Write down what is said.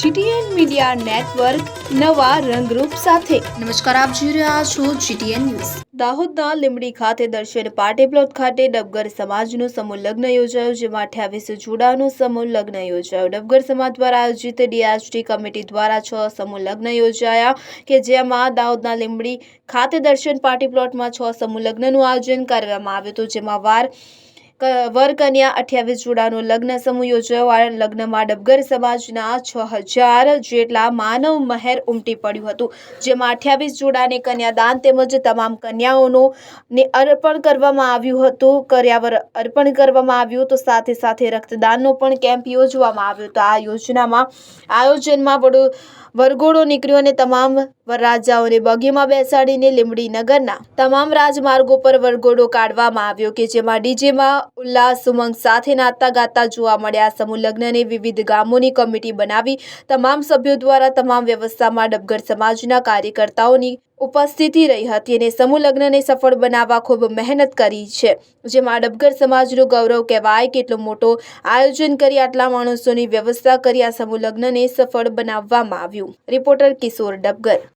GTN media network નવા રંગરૂપ સાથે. નમસ્કાર આપ જોઈ રહ્યા છો જીટીએન ન્યૂઝ. દાહોદના લીંબડી ખાતે દર્શન પાર્ટી પ્લોટ ખાતે ડબગર સમાજનો સમૂહ લગ્ન યોજાયો જેમાં અઠ્યાવીસ જુડાનો સમૂહ લગ્ન યોજાયો. ડબગર સમાજ દ્વારા આયોજિત ડીઆરટી કમિટી દ્વારા છ સમૂહ લગ્ન યોજાયા કે જેમાં દાહોદના લીમડી ખાતે દર્શન પાર્ટી પ્લોટમાં છ સમૂહ લગ્નનું આયોજન કરવામાં આવ્યું હતું જેમાં વાર ક- વર કન્યા અઠ્યાવીસ જોડાનો લગ્ન સમૂહ યોજાયો. આ લગ્નમાં ડબગર સમાજના છ હજાર જેટલા માનવ મહેર ઉમટી પડ્યું હતું. જેમાં અઠ્યાવીસ જોડાને કન્યાદાન તેમજ તમામ કન્યાઓનો ને અર્પણ કરવામાં આવ્યું હતું. કર્યાવર અર્પણ કરવામાં આવ્યું તો સાથે સાથે રક્તદાનનો પણ કેમ્પ યોજવામાં આવ્યો તો આ યોજનામાં આયોજનમાં વડો, વરઘોડો નીકળ્યો અને તમામ વરરાજાઓને બગીમાં બેસાડીને લીંબડી નગરના તમામ રાજમાર્ગો પર વરઘોડો કાઢવામાં આવ્યો કે જેમાં ડીજેમાં ઉલ્લાસ ઉમંગ સાથે નાતા ગાતા જોવા મળ્યા. સમૂહ લગ્નને વિવિધ ગામોની કમિટી બનાવી તમામ સભ્યો દ્વારા તમામ વ્યવસ્થામાં ડબગર સમાજના કાર્યકર્તાઓની ઉપસ્થિતિ રહી હતી અને સમૂહ લગ્નને સફળ બનાવવા ખૂબ મહેનત કરી છે. જેમાં ડબગર સમાજનું ગૌરવ કહેવાય કેટલો મોટો આયોજન કરી આટલા માણસોની વ્યવસ્થા કરી આ સમૂહ લગ્નને સફળ બનાવવામાં આવ્યું. રિપોર્ટર કિશોર ડબગર.